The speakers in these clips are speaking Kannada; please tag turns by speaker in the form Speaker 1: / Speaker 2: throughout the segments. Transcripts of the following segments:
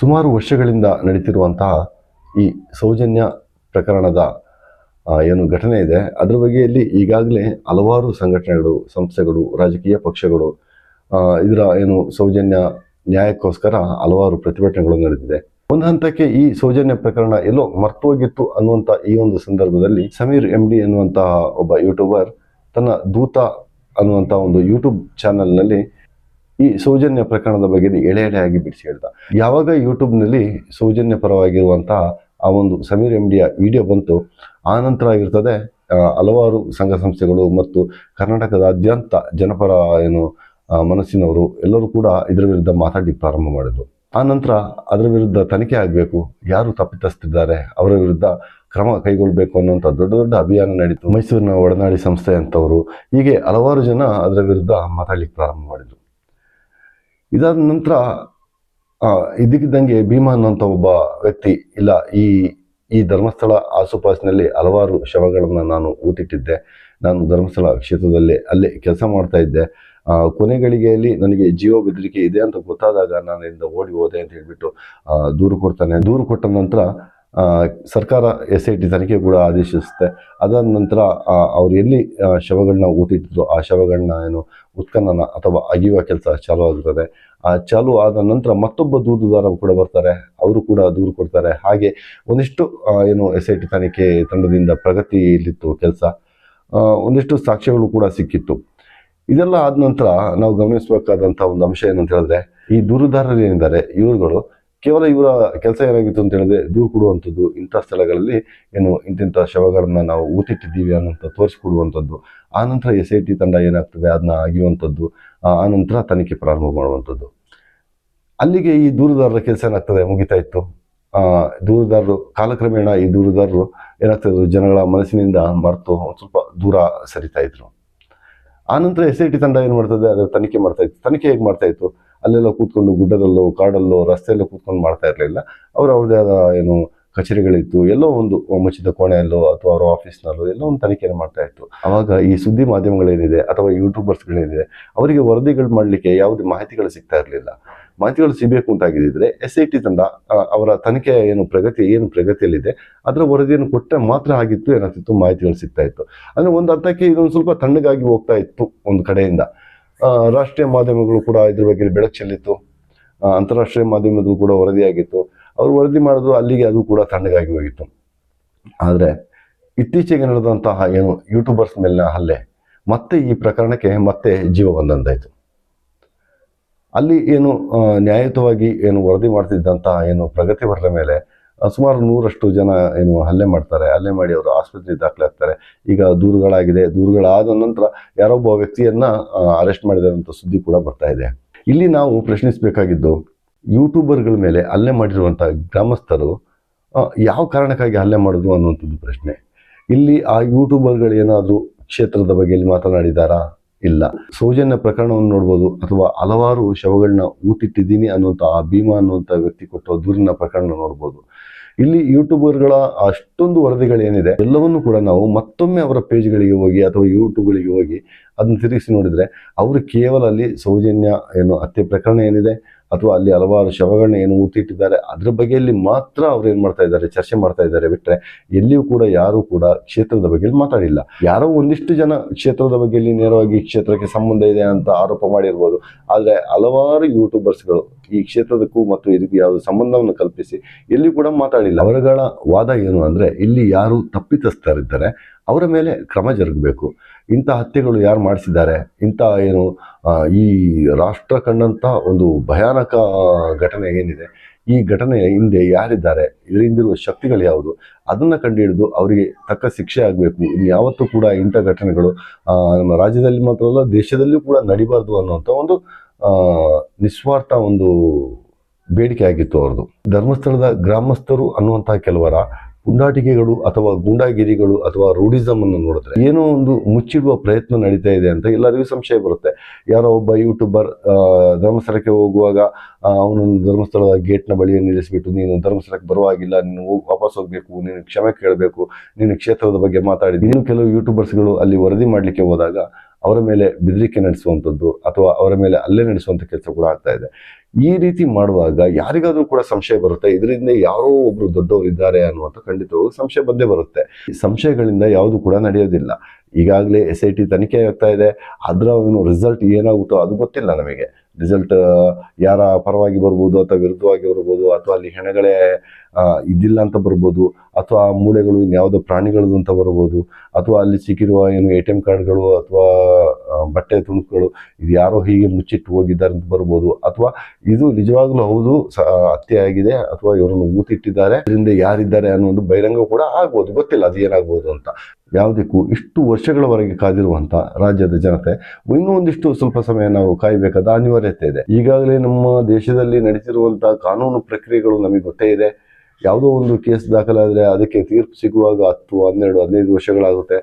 Speaker 1: ಸುಮಾರು ವರ್ಷಗಳಿಂದ ನಡೀತಿರುವಂತಹ ಈ ಸೌಜನ್ಯ ಪ್ರಕರಣದ ಏನು ಘಟನೆ ಇದೆ, ಅದರ ಬಗ್ಗೆಯಲ್ಲಿ ಈಗಾಗಲೇ ಹಲವಾರು ಸಂಘಟನೆಗಳು, ಸಂಸ್ಥೆಗಳು, ರಾಜಕೀಯ ಪಕ್ಷಗಳು ಇದರ ಏನು ಸೌಜನ್ಯ ನ್ಯಾಯಕ್ಕೋಸ್ಕರ ಹಲವಾರು ಪ್ರತಿಭಟನೆಗಳು ನಡೆದಿದೆ. ಒಂದು ಹಂತಕ್ಕೆ ಈ ಸೌಜನ್ಯ ಪ್ರಕರಣ ಎಲ್ಲೋ ಮರ್ತೋಗಿತ್ತು ಅನ್ನುವಂಥ ಈ ಒಂದು ಸಂದರ್ಭದಲ್ಲಿ ಸಮೀರ್ ಎಂ ಡಿ ಎನ್ನುವಂತಹ ಒಬ್ಬ ಯೂಟ್ಯೂಬರ್ ತನ್ನ ದೂತ ಅನ್ನುವಂಥ ಒಂದು ಯೂಟ್ಯೂಬ್ ಚಾನೆಲ್ನಲ್ಲಿ ಈ ಸೌಜನ್ಯ ಪ್ರಕರಣದ ಬಗ್ಗೆ ಎಳೆ ಎಳೆಯಾಗಿ ಬಿಡಿಸಿ ಹೇಳ್ದ. ಯಾವಾಗ ಯೂಟ್ಯೂಬ್ನಲ್ಲಿ ಸೌಜನ್ಯ ಪರವಾಗಿರುವಂತಹ ಆ ಒಂದು ಸಮೀರ್ ಎಂ ಡಿಯ ವಿಡಿಯೋ ಬಂತು, ಆ ನಂತರ ಆಗಿರ್ತದೆ ಹಲವಾರು ಸಂಘ ಸಂಸ್ಥೆಗಳು ಮತ್ತು ಕರ್ನಾಟಕದಾದ್ಯಂತ ಜನಪರ ಏನು ಮನಸ್ಸಿನವರು ಎಲ್ಲರೂ ಕೂಡ ಇದರ ವಿರುದ್ಧ ಮಾತಾಡಿ ಪ್ರಾರಂಭ ಮಾಡಿದರು. ಆ ನಂತರ ಅದರ ವಿರುದ್ಧ ತನಿಖೆ ಆಗಬೇಕು, ಯಾರು ತಪ್ಪಿತಸ್ತಿದ್ದಾರೆ ಅವರ ವಿರುದ್ಧ ಕ್ರಮ ಕೈಗೊಳ್ಳಬೇಕು ಅನ್ನುವಂಥ ದೊಡ್ಡ ದೊಡ್ಡ ಅಭಿಯಾನ ನಡೀತು. ಮೈಸೂರಿನ ಒಡನಾಡಿ ಸಂಸ್ಥೆ ಅಂತವರು ಹೀಗೆ ಹಲವಾರು ಜನ ಅದರ ವಿರುದ್ಧ ಮಾತಾಡಲಿಕ್ಕೆ ಪ್ರಾರಂಭ ಮಾಡಿದ್ರು. ಇದಾದ ನಂತರ ಇದಕ್ಕಿದ್ದಂಗೆ ಭೀಮಾ ಅನ್ನೋಂಥ ಒಬ್ಬ ವ್ಯಕ್ತಿ ಇಲ್ಲ ಈ ಈ ಧರ್ಮಸ್ಥಳ ಆಸುಪಾಸಿನಲ್ಲಿ ಹಲವಾರು ಶವಗಳನ್ನು ನಾನು ಊತಿಟ್ಟಿದ್ದೆ ನಾನು ಧರ್ಮಸ್ಥಳ ಕ್ಷೇತ್ರದಲ್ಲಿ ಅಲ್ಲೇ ಕೆಲಸ ಮಾಡ್ತಾ ಇದ್ದೆ. ಆ, ಕೊನೆ ನನಗೆ ಜೀವ ಬೆದರಿಕೆ ಇದೆ ಅಂತ ಗೊತ್ತಾದಾಗ ನಾನು ಇಂದ ಓಡಿ ಹೋದೆ ಅಂತ ಹೇಳಿಬಿಟ್ಟು ದೂರು ಕೊಡ್ತಾನೆ. ದೂರು ಕೊಟ್ಟ ನಂತರ ಸರ್ಕಾರ ಎಸ್ ಐ ಟಿ ತನಿಖೆ ಕೂಡ ಆದೇಶಿಸುತ್ತೆ. ಅದಾದ ನಂತರ ಅವ್ರು ಎಲ್ಲಿ ಶವಗಳನ್ನ ಊತಿಟ್ಟಿದ್ರು ಆ ಶವಗಳನ್ನ ಏನು ಉತ್ಖನನ ಅಥವಾ ಅಗಿಯುವ ಕೆಲಸ ಚಾಲು ಆಗ್ತದೆ. ಆ ಚಾಲು ಆದ ನಂತರ ಮತ್ತೊಬ್ಬ ದೂರುದಾರ ಕೂಡ ಬರ್ತಾರೆ. ಅವರು ಕೂಡ ದೂರು ಕೊಡ್ತಾರೆ. ಹಾಗೆ ಒಂದಿಷ್ಟು ಏನು ಎಸ್ ಐ ಟಿ ತನಿಖೆ ತಂಡದಿಂದ ಪ್ರಗತಿಯಲ್ಲಿತ್ತು ಕೆಲಸ. ಒಂದಿಷ್ಟು ಸಾಕ್ಷ್ಯಗಳು ಕೂಡ ಸಿಕ್ಕಿತ್ತು. ಇದೆಲ್ಲ ಆದ ನಂತರ ನಾವು ಗಮನಿಸಬೇಕಾದಂಥ ಒಂದು ಅಂಶ ಏನಂತ ಹೇಳಿದ್ರೆ, ಈ ದೂರುದಾರರು ಏನಿದ್ದಾರೆ, ಇವರುಗಳು ಕೇವಲ ಇವರ ಕೆಲಸ ಏನಾಗಿತ್ತು ಅಂತ ಹೇಳಿದ್ರೆ ದೂರು ಕೊಡುವಂಥದ್ದು ಇಂಥ ಸ್ಥಳಗಳಲ್ಲಿ ಏನು ಇಂತಿಂಥ ಶವಗಳನ್ನ ನಾವು ಊತಿಟ್ಟಿದ್ದೀವಿ ಅನ್ನೋಂಥ ತೋರಿಸ್ಕೊಡುವಂಥದ್ದು. ಆ ನಂತರ ಎಸ್ ಐ ಟಿ ತಂಡ ಏನಾಗ್ತದೆ ಅದನ್ನ ಅಗಿಯುವಂಥದ್ದು, ಆ ಆ ನಂತರ ತನಿಖೆ ಪ್ರಾರಂಭ ಮಾಡುವಂಥದ್ದು. ಅಲ್ಲಿಗೆ ಈ ದೂರುದಾರರ ಕೆಲಸ ಏನಾಗ್ತದೆ, ಮುಗಿತಾ ಇತ್ತು. ದೂರುದಾರರು, ಕಾಲಕ್ರಮೇಣ ಈ ದೂರುದಾರರು ಏನಾಗ್ತದೆ ಜನಗಳ ಮನಸ್ಸಿನಿಂದ ಮರೆತು ಸ್ವಲ್ಪ ದೂರ ಸರಿತಾ ಇದ್ರು. ಆ ನಂತರ ಎಸ್ ಐ ಟಿ ತಂಡ ಏನು ಮಾಡ್ತದೆ, ಅದರ ತನಿಖೆ ಮಾಡ್ತಾ ಇತ್ತು. ತನಿಖೆ ಹೇಗೆ ಮಾಡ್ತಾ ಇತ್ತು? ಅಲ್ಲೆಲ್ಲ ಕೂತ್ಕೊಂಡು ಗುಡ್ಡದಲ್ಲೋ, ಕಾಡಲ್ಲೋ, ರಸ್ತೆಯಲ್ಲೋ ಕೂತ್ಕೊಂಡು ಮಾಡ್ತಾ ಇರಲಿಲ್ಲ. ಅವ್ರು ಅವ್ರದ್ದೇ ಆದ ಏನು ಕಚೇರಿಗಳಿತ್ತು, ಎಲ್ಲೋ ಒಂದು ಮುಚ್ಚಿದ ಕೋಣೆಯಲ್ಲೋ ಅಥವಾ ಅವರ ಆಫೀಸ್ನಲ್ಲೋ ಎಲ್ಲೋ ಒಂದು ತನಿಖೆಯನ್ನು ಮಾಡ್ತಾ ಇತ್ತು. ಅವಾಗ ಈ ಸುದ್ದಿ ಮಾಧ್ಯಮಗಳೇನಿದೆ ಅಥವಾ ಯೂಟ್ಯೂಬರ್ಸ್ಗಳೇನಿದೆ, ಅವರಿಗೆ ವರದಿಗಳು ಮಾಡಲಿಕ್ಕೆ ಯಾವುದೇ ಮಾಹಿತಿಗಳು ಸಿಗ್ತಾ ಇರಲಿಲ್ಲ. ಮಾಹಿತಿಗಳು ಸಿಗಬೇಕು ಅಂತಾಗಿದ್ದರೆ ಎಸ್ ಐ ಟಿ ತಂಡ ಅವರ ತನಿಖೆ ಏನು ಪ್ರಗತಿ, ಏನು ಪ್ರಗತಿಯಲ್ಲಿದೆ, ಅದರ ವರದಿಯನ್ನು ಕೊಟ್ಟರೆ ಮಾತ್ರ ಆಗಿತ್ತು, ಏನಾಗ್ತಿತ್ತು, ಮಾಹಿತಿಗಳು ಸಿಗ್ತಾ ಇತ್ತು. ಅಂದರೆ ಒಂದು ಅರ್ಥಕ್ಕೆ ಇದೊಂದು ಸ್ವಲ್ಪ ತಣ್ಣಗಾಗಿ ಹೋಗ್ತಾ ಇತ್ತು ಒಂದು ಕಡೆಯಿಂದ. ರಾಷ್ಟ್ರೀಯ ಮಾಧ್ಯಮಗಳು ಕೂಡ ಇದ್ರ ಬಗ್ಗೆ ಬೆಳಕು ಚೆಲ್ಲಿತ್ತು ಅಂತಾರಾಷ್ಟ್ರೀಯ ಮಾಧ್ಯಮದಲ್ಲೂ ಕೂಡ ವರದಿಯಾಗಿತ್ತು. ಅವರು ವರದಿ ಮಾಡಿದ್ರು ಅಲ್ಲಿಗೆ ಅದು ಕೂಡ ತಣ್ಣಗಾಗಿ ಹೋಗಿತ್ತು. ಆದರೆ ಇತ್ತೀಚೆಗೆ ನಡೆದಂತಹ ಏನು ಯೂಟ್ಯೂಬರ್ಸ್ ಮೇಲಿನ ಹಲ್ಲೆ ಮತ್ತೆ ಈ ಪ್ರಕರಣಕ್ಕೆ ಮತ್ತೆ ಜೀವ ಬಂದಂತಾಯಿತು. ಅಲ್ಲಿ ಏನು ನ್ಯಾಯಯುತವಾಗಿ ಏನು ವರದಿ ಮಾಡ್ತಿದ್ದಂತಹ ಏನು ಪ್ರಗತಿ ಬರದ ಮೇಲೆ ಸುಮಾರು ನೂರಷ್ಟು ಜನ ಏನು ಹಲ್ಲೆ ಮಾಡ್ತಾರೆ. ಹಲ್ಲೆ ಮಾಡಿ ಅವರು ಆಸ್ಪತ್ರೆಗೆ ದಾಖಲಾಗ್ತಾರೆ. ಈಗ ದೂರುಗಳಾಗಿದೆ. ದೂರುಗಳಾದ ನಂತರ ಯಾರೊಬ್ಬ ವ್ಯಕ್ತಿಯನ್ನ ಅರೆಸ್ಟ್ ಮಾಡಿದಂಥ ಸುದ್ದಿ ಕೂಡ ಬರ್ತಾ ಇದೆ. ಇಲ್ಲಿ ನಾವು ಪ್ರಶ್ನಿಸಬೇಕಾಗಿದ್ದು ಯೂಟ್ಯೂಬರ್ಗಳ ಮೇಲೆ ಹಲ್ಲೆ ಮಾಡಿರುವಂಥ ಗ್ರಾಮಸ್ಥರು ಯಾವ ಕಾರಣಕ್ಕಾಗಿ ಹಲ್ಲೆ ಮಾಡಿದ್ರು ಅನ್ನುವಂಥದ್ದು ಪ್ರಶ್ನೆ. ಇಲ್ಲಿ ಆ ಯೂಟ್ಯೂಬರ್ಗಳು ಏನಾದರೂ ಕ್ಷೇತ್ರದ ಬಗ್ಗೆ ಇಲ್ಲಿ ಮಾತನಾಡಿದಾರಾ? ಇಲ್ಲ. ಸೌಜನ್ಯ ಪ್ರಕರಣವನ್ನು ನೋಡ್ಬೋದು ಅಥವಾ ಹಲವಾರು ಶವಗಳನ್ನ ಊಟಿಟ್ಟಿದ್ದೀನಿ ಅನ್ನುವಂಥ ಆ ಭೀಮಾ ಅನ್ನುವಂಥ ವ್ಯಕ್ತಿ ಕೊಟ್ಟ ದೂರಿನ ಪ್ರಕರಣ ನೋಡ್ಬೋದು. ಇಲ್ಲಿ ಯೂಟ್ಯೂಬರ್ಗಳ ಅಷ್ಟೊಂದು ವರದಿಗಳೇನಿದೆ ಎಲ್ಲವನ್ನು ಕೂಡ ನಾವು ಮತ್ತೊಮ್ಮೆ ಅವರ ಪೇಜ್ಗಳಿಗೆ ಹೋಗಿ ಅಥವಾ ಯೂಟ್ಯೂಬ್ಗಳಿಗೆ ಹೋಗಿ ಅದನ್ನು ತಿರುಗಿಸಿ ನೋಡಿದ್ರೆ ಅವರು ಕೇವಲ ಅಲ್ಲಿ ಸೌಜನ್ಯ ಏನು ಹತ್ಯೆ ಪ್ರಕರಣ ಏನಿದೆ ಅಥವಾ ಅಲ್ಲಿ ಹಲವಾರು ಶವಗಳನ್ನ ಏನು ಊತಿಟ್ಟಿದ್ದಾರೆ, ಅದ್ರ ಬಗ್ಗೆಯಲ್ಲಿ ಮಾತ್ರ ಅವ್ರು ಏನು ಮಾಡ್ತಾ ಇದ್ದಾರೆ, ಚರ್ಚೆ ಮಾಡ್ತಾ ಇದ್ದಾರೆ ಬಿಟ್ಟರೆ ಎಲ್ಲಿಯೂ ಕೂಡ ಯಾರೂ ಕೂಡ ಕ್ಷೇತ್ರದ ಬಗ್ಗೆ ಮಾತಾಡಿಲ್ಲ. ಯಾರೋ ಒಂದಿಷ್ಟು ಜನ ಕ್ಷೇತ್ರದ ಬಗ್ಗೆಯಲ್ಲಿ ನೇರವಾಗಿ ಕ್ಷೇತ್ರಕ್ಕೆ ಸಂಬಂಧ ಇದೆ ಅಂತ ಆರೋಪ ಮಾಡಿರ್ಬೋದು, ಆದರೆ ಹಲವಾರು ಯೂಟ್ಯೂಬರ್ಸ್ಗಳು ಈ ಕ್ಷೇತ್ರದಕ್ಕೂ ಮತ್ತು ಇದಕ್ಕೆ ಯಾವುದೇ ಸಂಬಂಧವನ್ನು ಕಲ್ಪಿಸಿ. ಎಲ್ಲಿ ಕೂಡ ಮಾತಾಡಿಲ್ಲ. ಅವರುಗಳ ವಾದ ಏನು ಅಂದರೆ, ಇಲ್ಲಿ ಯಾರು ತಪ್ಪಿತಸ್ಥರಿದ್ದಾರೆ, ಅವರ ಮೇಲೆ ಕ್ರಮ ಜರುಗಬೇಕು. ಇಂಥ ಹತ್ಯೆಗಳು ಯಾರು ಮಾಡಿಸಿದ್ದಾರೆ, ಇಂಥ ಏನು ಈ ರಾಷ್ಟ್ರ ಕಂಡಂಥ ಒಂದು ಭಯಾನಕ ಘಟನೆ ಏನಿದೆ, ಈ ಘಟನೆಯ ಹಿಂದೆ ಯಾರಿದ್ದಾರೆ, ಇದರಿಂದಿರುವ ಶಕ್ತಿಗಳು ಯಾವುದು, ಅದನ್ನು ಕಂಡುಹಿಡಿದು ಅವರಿಗೆ ತಕ್ಕ ಶಿಕ್ಷೆ ಆಗಬೇಕು. ಇನ್ಯಾವತ್ತೂ ಕೂಡ ಇಂಥ ಘಟನೆಗಳು ನಮ್ಮ ರಾಜ್ಯದಲ್ಲಿ ಮಾತ್ರ ಅಲ್ಲ ದೇಶದಲ್ಲಿಯೂ ಕೂಡ ನಡಿಬಾರ್ದು ಅನ್ನುವಂಥ ಒಂದು ನಿಸ್ವಾರ್ಥ ಒಂದು ಬೇಡಿಕೆ ಆಗಿತ್ತು ಅವ್ರದ್ದು. ಧರ್ಮಸ್ಥಳದ ಗ್ರಾಮಸ್ಥರು ಅನ್ನುವಂತಹ ಕೆಲವರ ಪುಂಡಾಟಿಕೆಗಳು ಅಥವಾ ಗೂಂಡಾಗಿರಿಗಳು ಅಥವಾ ರೂಢಿಸಮ್ ಅನ್ನು ನೋಡಿದ್ರೆ ಏನೋ ಒಂದು ಮುಚ್ಚಿಡುವ ಪ್ರಯತ್ನ ನಡೀತಾ ಇದೆ ಅಂತ ಎಲ್ಲರಿಗೂ ಸಂಶಯ ಬರುತ್ತೆ. ಯಾರೋ ಒಬ್ಬ ಯೂಟ್ಯೂಬರ್ ಧರ್ಮಸ್ಥಳಕ್ಕೆ ಹೋಗುವಾಗ ಅವನನ್ನು ಧರ್ಮಸ್ಥಳದ ಗೇಟ್ನ ಬಳಿ ನಿಲ್ಲಿಸಿಬಿಟ್ಟು, ನೀನು ಧರ್ಮಸ್ಥಳಕ್ಕೆ ಬರುವಾಗಿಲ್ಲ ನೀನು ಹೋಗಿ, ವಾಪಸ್ ಹೋಗಬೇಕು, ನೀನು ಕ್ಷಮೆ ಕೇಳಬೇಕು, ನೀನು ಕ್ಷೇತ್ರದ ಬಗ್ಗೆ ಮಾತಾಡಿದ್ದು ಇನ್ನು ಕೆಲವು ಯೂಟ್ಯೂಬರ್ಸ್ಗಳು ಅಲ್ಲಿ ವರದಿ ಮಾಡಲಿಕ್ಕೆ ಹೋದಾಗ ಅವರ ಮೇಲೆ ಬೆದರಿಕೆ ನಡೆಸುವಂಥದ್ದು ಅಥವಾ ಅವರ ಮೇಲೆ ಅಲ್ಲೇ ನಡೆಸುವಂಥ ಕೆಲಸ ಕೂಡ ಆಗ್ತಾ ಇದೆ. ಈ ರೀತಿ ಮಾಡುವಾಗ ಯಾರಿಗಾದ್ರೂ ಕೂಡ ಸಂಶಯ ಬರುತ್ತೆ? ಇದರಿಂದ ಯಾರೋ ಒಬ್ರು ದೊಡ್ಡವರು ಇದ್ದಾರೆ ಅನ್ನುವಂಥ ಖಂಡಿತವಾಗೂ ಸಂಶಯ ಬಂದೇ ಬರುತ್ತೆ. ಈ ಸಂಶಯಗಳಿಂದ ಯಾವುದು ಕೂಡ ನಡೆಯೋದಿಲ್ಲ. ಈಗಾಗಲೇ ಎಸ್ ಐ ಟಿ ತನಿಖೆ ಆಗ್ತಾ ಇದೆ. ಅದರ ಏನು ರಿಸಲ್ಟ್ ಏನಾಗುತ್ತೋ ಅದು ಗೊತ್ತಿಲ್ಲ ನಮಗೆ. ರಿಸಲ್ಟ್, ಯಾರ ಪರವಾಗಿ ಬರ್ಬೋದು ಅಥವಾ ವಿರುದ್ಧವಾಗಿ ಬರ್ಬೋದು ಅಥವಾ ಅಲ್ಲಿ ಹೆಣಗಳೇ ಇದ್ದಿಲ್ಲ ಅಂತ ಬರ್ಬೋದು ಅಥವಾ ಮೂಳೆಗಳು ಇನ್ಯಾವುದೋ ಪ್ರಾಣಿಗಳದ್ದು ಅಂತ ಬರ್ಬೋದು ಅಥವಾ ಅಲ್ಲಿ ಸಿಕ್ಕಿರುವ ಏನು ಎ ಟಿ ಎಂ ಕಾರ್ಡ್ಗಳು ಅಥವಾ ಬಟ್ಟೆ ತುಣುಕುಗಳು ಇದು ಯಾರೋ ಹೀಗೆ ಮುಚ್ಚಿಟ್ಟು ಹೋಗಿದ್ದಾರೆ ಅಂತ ಬರ್ಬೋದು. ಅಥವಾ ಇದು ನಿಜವಾಗ್ಲೂ ಹೌದು ಹತ್ಯೆ ಆಗಿದೆ, ಅಥವಾ ಇವರನ್ನು ಊತಿಟ್ಟಿದ್ದಾರೆ, ಇದರಿಂದ ಯಾರಿದ್ದಾರೆ ಅನ್ನೋ ಒಂದು ಬಹಿರಂಗ ಕೂಡ ಆಗ್ಬೋದು. ಗೊತ್ತಿಲ್ಲ, ಅದು ಏನಾಗ್ಬೋದು ಅಂತ. ಯಾವುದಕ್ಕೂ ಇಷ್ಟು ವರ್ಷಗಳವರೆಗೆ ಕಾದಿರುವಂತ ರಾಜ್ಯದ ಜನತೆ, ಇನ್ನೂ ಒಂದಿಷ್ಟು ಸ್ವಲ್ಪ ಸಮಯ ನಾವು ಕಾಯಬೇಕಾದ ಅನಿವಾರ್ಯತೆ ಇದೆ. ಈಗಾಗಲೇ ನಮ್ಮ ದೇಶದಲ್ಲಿ ನಡೀತಿರುವಂತಹ ಕಾನೂನು ಪ್ರಕ್ರಿಯೆಗಳು ನಮಗೆ ಗೊತ್ತೇ ಇದೆ. ಯಾವುದೋ ಒಂದು ಕೇಸ್ ದಾಖಲಾದರೆ ಅದಕ್ಕೆ ತೀರ್ಪು ಸಿಗುವಾಗ ಹತ್ತು, ಹನ್ನೆರಡು, ಹದಿನೈದು ವರ್ಷಗಳಾಗುತ್ತೆ.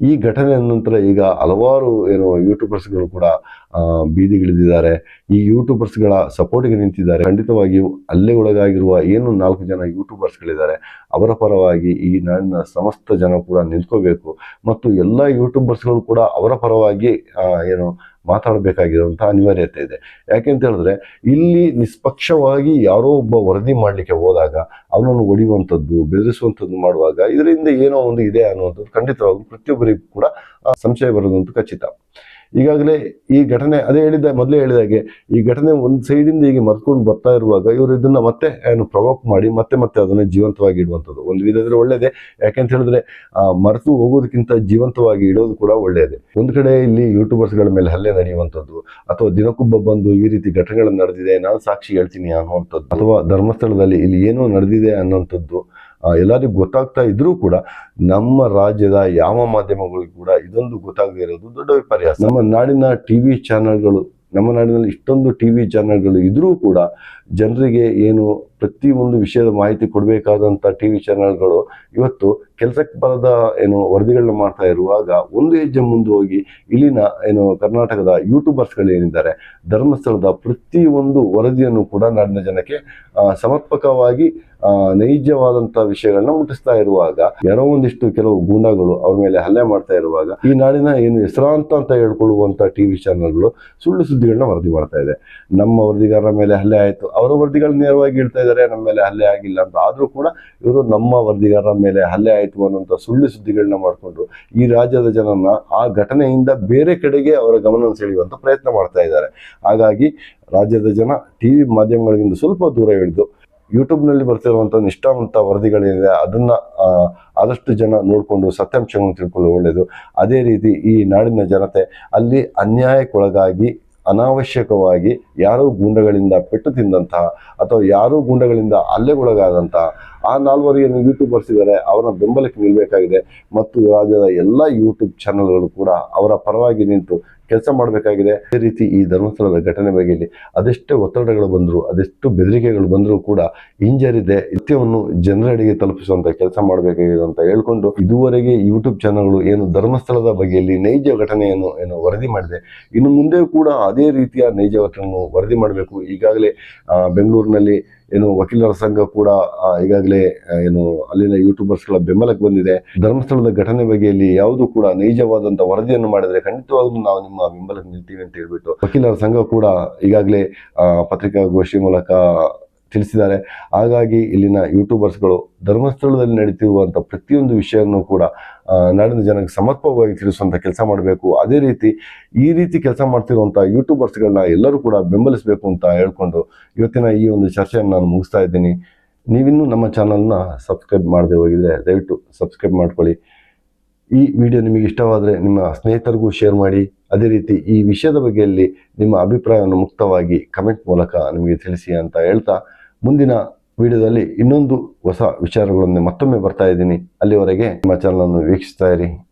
Speaker 1: ಈ ಘಟನೆ ನಂತರ ಈಗ ಹಲವಾರು ಏನು ಯೂಟ್ಯೂಬರ್ಸ್ಗಳು ಕೂಡ ಬೀದಿಗಿಳಿದಿದ್ದಾರೆ. ಈ ಯೂಟ್ಯೂಬರ್ಸ್ಗಳ ಸಪೋರ್ಟ್ಗೆ ನಿಂತಿದ್ದಾರೆ. ಖಂಡಿತವಾಗಿಯೂ ಅಲ್ಲೇ ಒಳಗಾಗಿರುವ ಏನು ನಾಲ್ಕು ಜನ ಯೂಟ್ಯೂಬರ್ಸ್ಗಳಿದ್ದಾರೆ ಅವರ ಪರವಾಗಿ ಈ ನಾಡಿನ ಸಮಸ್ತ ಜನ ಕೂಡ ನಿಂತ್ಕೋಬೇಕು. ಮತ್ತು ಎಲ್ಲ ಯೂಟ್ಯೂಬರ್ಸ್ಗಳು ಕೂಡ ಅವರ ಪರವಾಗಿ ಏನು ಮಾತಾಡಬೇಕಾಗಿರುವಂಥ ಅನಿವಾರ್ಯತೆ ಇದೆ. ಯಾಕೆಂತ ಹೇಳಿದ್ರೆ, ಇಲ್ಲಿ ನಿಷ್ಪಕ್ಷವಾಗಿ ಯಾರೋ ಒಬ್ಬ ವರದಿ ಮಾಡಲಿಕ್ಕೆ ಹೋದಾಗ, ಅವನನ್ನು ಹೊಡೆಯುವಂಥದ್ದು ಬೆದರಿಸುವಂಥದ್ದು ಮಾಡುವಾಗ ಇದರಿಂದ ಏನೋ ಒಂದು ಇದೆ ಅನ್ನುವಂಥದ್ದು ಖಂಡಿತವಾಗೂ ಪ್ರತಿಯೊಬ್ಬರಿಗೂ ಕೂಡ ಸಂಶಯ ಬರೋದಂತೂ ಖಚಿತ. ಈಗಾಗಲೇ ಈ ಘಟನೆ ಅದೇ ಹೇಳಿದ ಮೊದಲೇ ಹೇಳಿದಾಗೆ ಈ ಘಟನೆ ಒಂದು ಸೈಡಿಂದ ಹೀಗೆ ಮರ್ಕೊಂಡು ಬರ್ತಾ ಇರುವಾಗ ಇವರು ಇದನ್ನು ಮತ್ತೆ ಏನು ಪ್ರವೋಕ್ ಮಾಡಿ ಮತ್ತೆ ಮತ್ತೆ ಅದನ್ನು ಜೀವಂತವಾಗಿ ಇಡುವಂಥದ್ದು ಒಂದು ವಿಧದಲ್ಲಿ ಒಳ್ಳೇದೇ ಯಾಕೆಂತ ಹೇಳಿದ್ರೆ ಆ, ಮರೆತು ಹೋಗೋದಕ್ಕಿಂತ ಜೀವಂತವಾಗಿ ಇಡೋದು ಕೂಡ ಒಳ್ಳೆಯದೇ ಒಂದು ಕಡೆ ಇಲ್ಲಿ ಯೂಟ್ಯೂಬರ್ಸ್ಗಳ ಮೇಲೆ ಹಲ್ಲೆ ನಡೆಯುವಂಥದ್ದು ಅಥವಾ ದಿನಕ್ಕೊಬ್ಬ ಬಂದು ಈ ರೀತಿ ಘಟನೆಗಳು ನಡೆದಿದೆ ನಾನು ಸಾಕ್ಷಿ ಹೇಳ್ತೀನಿ ಅನ್ನುವಂಥದ್ದು ಅಥವಾ ಧರ್ಮಸ್ಥಳದಲ್ಲಿ ಇಲ್ಲಿ ಏನೋ ನಡೆದಿದೆ ಅನ್ನುವಂಥದ್ದು ಎಲ್ಲರಿಗೂ ಗೊತ್ತಾಗ್ತಾ ಇದ್ರೂ ಕೂಡ ನಮ್ಮ ರಾಜ್ಯದ ಯಾವ ಮಾಧ್ಯಮಗಳಿಗೂ ಕೂಡ ಇದೊಂದು ಗೊತ್ತಾಗದೇ ಇರೋದು ದೊಡ್ಡ ವಿಪರ್ಯಾಸ ನಮ್ಮ ನಾಡಿನ ಟಿ ವಿ ಚಾನೆಲ್ಗಳು, ನಮ್ಮ ನಾಡಿನಲ್ಲಿ ಇಷ್ಟೊಂದು ಟಿ ವಿ ಚಾನೆಲ್ಗಳು ಇದ್ರೂ ಕೂಡ ಜನರಿಗೆ ಏನು ಪ್ರತಿಯೊಂದು ವಿಷಯದ ಮಾಹಿತಿ ಕೊಡಬೇಕಾದಂಥ ಟಿವಿ ಚಾನೆಲ್ಗಳು ಇವತ್ತು ಕೆಲಸಕ್ಕೆ ಬರದ ಏನು ವರದಿಗಳನ್ನ ಮಾಡ್ತಾ ಇರುವಾಗ ಒಂದು ಹೆಜ್ಜೆ ಮುಂದೆ ಹೋಗಿ ಇಲ್ಲಿನ ಏನು ಕರ್ನಾಟಕದ ಯೂಟ್ಯೂಬರ್ಸ್ಗಳು ಏನಿದ್ದಾರೆ, ಧರ್ಮಸ್ಥಳದ ಪ್ರತಿಯೊಂದು ವರದಿಯನ್ನು ಕೂಡ ನಾಡಿನ ಜನಕ್ಕೆ ಸಮರ್ಪಕವಾಗಿ ನೈಜವಾದಂಥ ವಿಷಯಗಳನ್ನ ಮುಟ್ಟಿಸ್ತಾ ಇರುವಾಗ, ಯಾರೋ ಒಂದಿಷ್ಟು ಕೆಲವು ಗೂಂಡಾಗಳು ಅವ್ರ ಮೇಲೆ ಹಲ್ಲೆ ಮಾಡ್ತಾ ಇರುವಾಗ ಈ ನಾಡಿನ ಏನು ಹೆಸರಾಂತ ಅಂತ ಹೇಳ್ಕೊಳ್ಳುವಂಥ ಟಿ ವಿ ಚಾನೆಲ್ಗಳು ಸುಳ್ಳು ಸುದ್ದಿಗಳನ್ನ ವರದಿ ಮಾಡ್ತಾ ಇದೆ. ನಮ್ಮ ವರದಿಗಾರರ ಮೇಲೆ ಹಲ್ಲೆ ಆಯ್ತು, ಅವರ ವರದಿಗಳನ್ನ ನೇರವಾಗಿ ಹೇಳ್ತಾ ಇದ್ದಾರೆ ನಮ್ಮ ಮೇಲೆ ಹಲ್ಲೆ ಆಗಿಲ್ಲ ಅಂತ. ಆದರೂ ಕೂಡ ಇವರು ನಮ್ಮ ವರದಿಗಾರರ ಮೇಲೆ ಹಲ್ಲೆ ಆಯ್ತು ಅನ್ನೋಂಥ ಸುಳ್ಳು ಸುದ್ದಿಗಳನ್ನ ಮಾಡಿಕೊಂಡು ಈ ರಾಜ್ಯದ ಜನರನ್ನ ಆ ಘಟನೆಯಿಂದ ಬೇರೆ ಕಡೆಗೆ ಅವರ ಗಮನ ಸೆಳೆಯುವಂತ ಪ್ರಯತ್ನ ಮಾಡ್ತಾ ಇದ್ದಾರೆ. ಹಾಗಾಗಿ ರಾಜ್ಯದ ಜನ ಟಿ ವಿ ಮಾಧ್ಯಮಗಳಿಂದ ಸ್ವಲ್ಪ ದೂರ ಹಿಡಿದು ಯೂಟ್ಯೂಬ್ನಲ್ಲಿ ಬರ್ತಿರುವಂಥ ನಿಷ್ಠಾವಂತ ವರದಿಗಳೇನಿದೆ ಅದನ್ನ ಆದಷ್ಟು ಜನ ನೋಡಿಕೊಂಡು ಸತ್ಯಾಂಶಗಳನ್ನು ತಿಳ್ಕೊಳ್ಳೋದು ಒಳ್ಳೆಯದು ಅದೇ ರೀತಿ ಈ ನಾಡಿನ ಜನತೆ ಅಲ್ಲಿ ಅನ್ಯಾಯಕ್ಕೊಳಗಾಗಿ ಅನಾವಶ್ಯಕವಾಗಿ ಯಾರೋ ಗೂಂಡಗಳಿಂದ ಪೆಟ್ಟು ತಿಂದಂತಹ ಅಥವಾ ಯಾರೋ ಗೂಂಡಗಳಿಂದ ಹಲ್ಲೆಗೊಳಗಾದಂತಹ ಆ ನಾಲ್ವರು ಏನು ಯೂಟ್ಯೂಬರ್ಸ್ ಇದ್ದಾರೆ ಅವರ ಬೆಂಬಲಕ್ಕೆ ನಿಲ್ಲಬೇಕಾಗಿದೆ ಮತ್ತು ರಾಜ್ಯದ ಎಲ್ಲ ಯೂಟ್ಯೂಬ್ ಚಾನೆಲ್ಗಳು ಕೂಡ ಅವರ ಪರವಾಗಿ ನಿಂತು ಕೆಲಸ ಮಾಡಬೇಕಾಗಿದೆ. ಅದೇ ರೀತಿ ಈ ಧರ್ಮಸ್ಥಳದ ಘಟನೆ ಬಗೆಯಲ್ಲಿ ಅದೆಷ್ಟೇ ಒತ್ತಡಗಳು ಬಂದರೂ, ಅದೆಷ್ಟು ಬೆದರಿಕೆಗಳು ಬಂದರೂ ಕೂಡ ಹಿಂಜರಿದೆ. ನಿತ್ಯವನ್ನು ಜನರಡಿಗೆ ತಲುಪಿಸುವಂತ ಕೆಲಸ ಮಾಡಬೇಕಾಗಿದೆ ಅಂತ ಹೇಳ್ಕೊಂಡು ಇದುವರೆಗೆ ಯೂಟ್ಯೂಬ್ ಚಾನಲ್ಗಳು ಏನು ಧರ್ಮಸ್ಥಳದ ಬಗೆಯಲ್ಲಿ ನೈಜ ಘಟನೆಯನ್ನು ಏನು ವರದಿ ಮಾಡಿದೆ. ಇನ್ನು ಮುಂದೆ ಕೂಡ ಅದೇ ರೀತಿಯ ನೈಜ ಘಟನೆಯನ್ನು ವರದಿ ಮಾಡಬೇಕು. ಈಗಾಗಲೇ ಬೆಂಗಳೂರಿನಲ್ಲಿ ಏನು ವಕೀಲರ ಸಂಘ ಕೂಡ ಈಗಾಗಲೇ ಏನು ಅಲ್ಲಿನ ಯೂಟ್ಯೂಬರ್ಸ್ಗಳ ಬೆಂಬಲಕ್ಕೆ ಬಂದಿದೆ. ಧರ್ಮಸ್ಥಳದ ಘಟನೆ ಬಗೆಯಲ್ಲಿ ಯಾವುದು ಕೂಡ ನೈಜವಾದಂತ ವರದಿಯನ್ನು ಮಾಡಿದ್ರೆ ಖಂಡಿತವಾಗ್ಲೂ ನಾವು ನಿಮ್ಮ ಬೆಂಬಲಕ್ಕೆ ನಿಲ್ತೀವಿ ಅಂತ ಹೇಳ್ಬಿಟ್ಟು ವಕೀಲರ ಸಂಘ ಕೂಡ ಈಗಾಗಲೇ ಪತ್ರಿಕಾಗೋಷ್ಠಿ ಮೂಲಕ ತಿಳಿಸಿದ್ದಾರೆ. ಹಾಗಾಗಿ ಇಲ್ಲಿನ ಯೂಟ್ಯೂಬರ್ಸ್ಗಳು ಧರ್ಮಸ್ಥಳದಲ್ಲಿ ನಡೀತಿರುವಂಥ ಪ್ರತಿಯೊಂದು ವಿಷಯವನ್ನು ಕೂಡ ನಾಡಿನ ಜನಕ್ಕೆ ಸಮರ್ಪಕವಾಗಿ ತಿಳಿಸುವಂಥ ಕೆಲಸ ಮಾಡಬೇಕು. ಅದೇ ರೀತಿ ಈ ರೀತಿ ಕೆಲಸ ಮಾಡ್ತಿರುವಂಥ ಯೂಟ್ಯೂಬರ್ಸ್ಗಳನ್ನ ಎಲ್ಲರೂ ಕೂಡ ಬೆಂಬಲಿಸಬೇಕು ಅಂತ ಹೇಳ್ಕೊಂಡು ಇವತ್ತಿನ ಈ ಒಂದು ಚರ್ಚೆಯನ್ನು ನಾನು ಮುಗಿಸ್ತಾ ಇದ್ದೀನಿ. ನೀವಿನ್ನೂ ನಮ್ಮ ಚಾನಲ್ನ ಸಬ್ಸ್ಕ್ರೈಬ್ ಮಾಡದೆ ಹೋಗಿದ್ರೆ ದಯವಿಟ್ಟು ಸಬ್ಸ್ಕ್ರೈಬ್ ಮಾಡ್ಕೊಳ್ಳಿ. ಈ ವಿಡಿಯೋ ನಿಮಗೆ ಇಷ್ಟವಾದರೆ ನಿಮ್ಮ ಸ್ನೇಹಿತರಿಗೂ ಶೇರ್ ಮಾಡಿ. ಅದೇ ರೀತಿ ಈ ವಿಷಯದ ಬಗ್ಗೆಯಲ್ಲಿ ನಿಮ್ಮ ಅಭಿಪ್ರಾಯವನ್ನು ಮುಕ್ತವಾಗಿ ಕಮೆಂಟ್ ಮೂಲಕ ನಿಮಗೆ ತಿಳಿಸಿ ಅಂತ ಹೇಳ್ತಾ ಮುಂದಿನ ವಿಡಿಯೋದಲ್ಲಿ ಇನ್ನೊಂದು ಹೊಸ ವಿಚಾರಗಳನ್ನು ಮತ್ತೊಮ್ಮೆ ಬರ್ತಾ ಇದ್ದೀನಿ. ಅಲ್ಲಿವರೆಗೆ ನಿಮ್ಮ ಚಾನಲನ್ನು ವೀಕ್ಷಿಸ್ತಾ ಇರಿ.